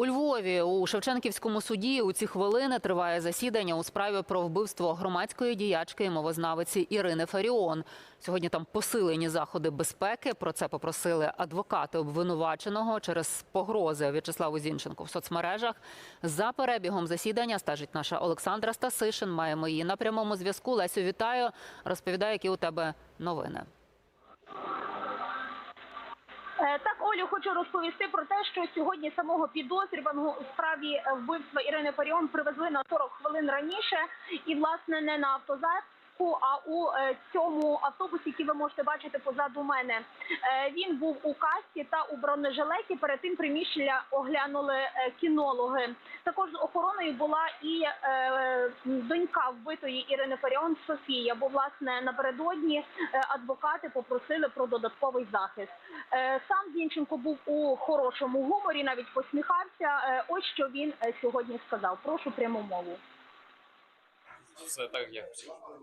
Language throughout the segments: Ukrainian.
У Львові у Шевченківському суді у ці хвилини триває засідання у справі про вбивство громадської діячки і мовознавиці Ірини Фаріон. Сьогодні там посилені заходи безпеки. Про це попросили адвокати обвинуваченого через погрози В'ячеславу Зінченку в соцмережах. За перебігом засідання стежить наша Олександра Стасишин. Маємо її на прямому зв'язку. Лесю, вітаю. Розповідає, які у тебе новини. Е, Так, Олю, хочу розповісти про те, що сьогодні самого підозрюваного у справі е, вбивства Ірини Паріон привезли на 40 хвилин раніше, і власне не на автозапку, а у е, цьому автобусі, який ви можете бачити позаду мене. Е, Він був у касті та у бронежилеті. Перед тим приміщення оглянули е, кінологи. Також з охороною була і донька вбитої Ірини Фаріон Софія. Бо власне напередодні адвокати попросили про додатковий захист. Сам Зінченко був у хорошому гуморі, навіть посміхався. Ось що він сьогодні сказав. Прошу пряму мову. Все так, як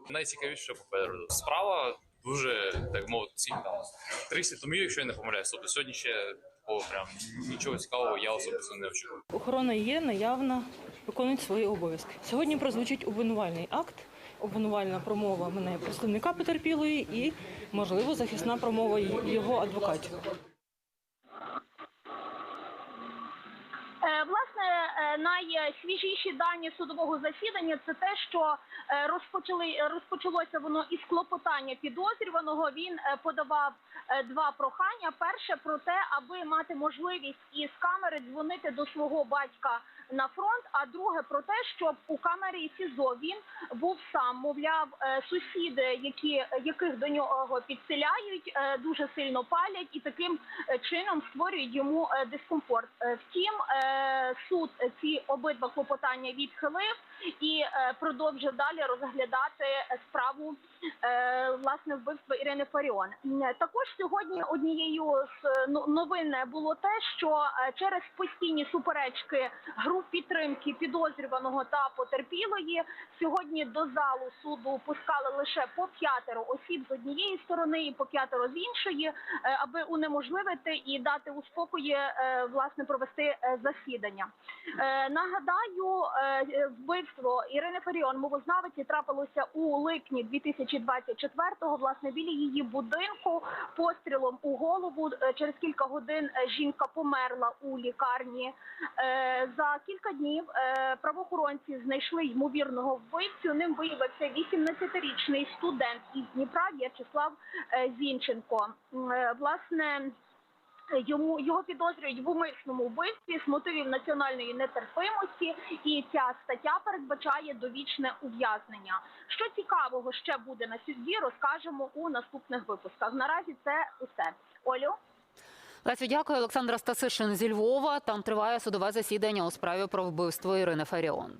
найцікавіше попереду. Справа дуже так мовити цінна. 30 томів, якщо я не помиляюсь. Тобто сьогодні ще такого прям нічого цікавого я особисто не очікую. Охорона є наявна, виконують свої обов'язки. Сьогодні прозвучить обвинувальний акт, обвинувальна промова мене представника потерпілої і, можливо, захисна промова його адвокатів. Власне, е, найсвіжіші дані судового засідання це те, що е, розпочали розпочалося воно із клопотання підозрюваного. Він е, подавав е, два прохання. Перше про те, аби мати можливість із камери дзвонити до свого батька на фронт. А друге про те, щоб у камері СІЗО він був сам. Мовляв, е, сусіди, які яких до нього підселяють, е, дуже сильно палять і таким е, чином створюють йому е, дискомфорт. Е, Втім, е, суд ці обидва клопотання відхилив і е, продовжив далі розглядати справу е, власне вбивства Ірини Фаріон. Також сьогодні однією з е, ну- новин було те, що через постійні суперечки груп підтримки підозрюваного та потерпілої сьогодні до залу суду пускали лише по п'ятеро осіб з однієї сторони і по п'ятеро з іншої, аби унеможливити і дати у спокої власне провести е, засідання. Е, Нагадаю, е, вбивство Ірини Фаріон мовознавиці трапилося у липні 2024-го, власне, біля її будинку пострілом у голову. Е, Через кілька годин е, жінка померла у лікарні. Е, За кілька днів е, правоохоронці знайшли ймовірного вбивцю. Ним виявився 18-річний студент із Дніпра В'ячеслав е, Зінченко. Е, Власне. Йому його підозрюють в умисному вбивстві з мотивів національної нетерпимості, і ця стаття передбачає довічне ув'язнення. Що цікавого ще буде на суді, розкажемо у наступних випусках. Наразі це усе. Олю. Лесю, дякую. Олександра Стасишин зі Львова. Там триває судове засідання у справі про вбивство Ірини Фаріон.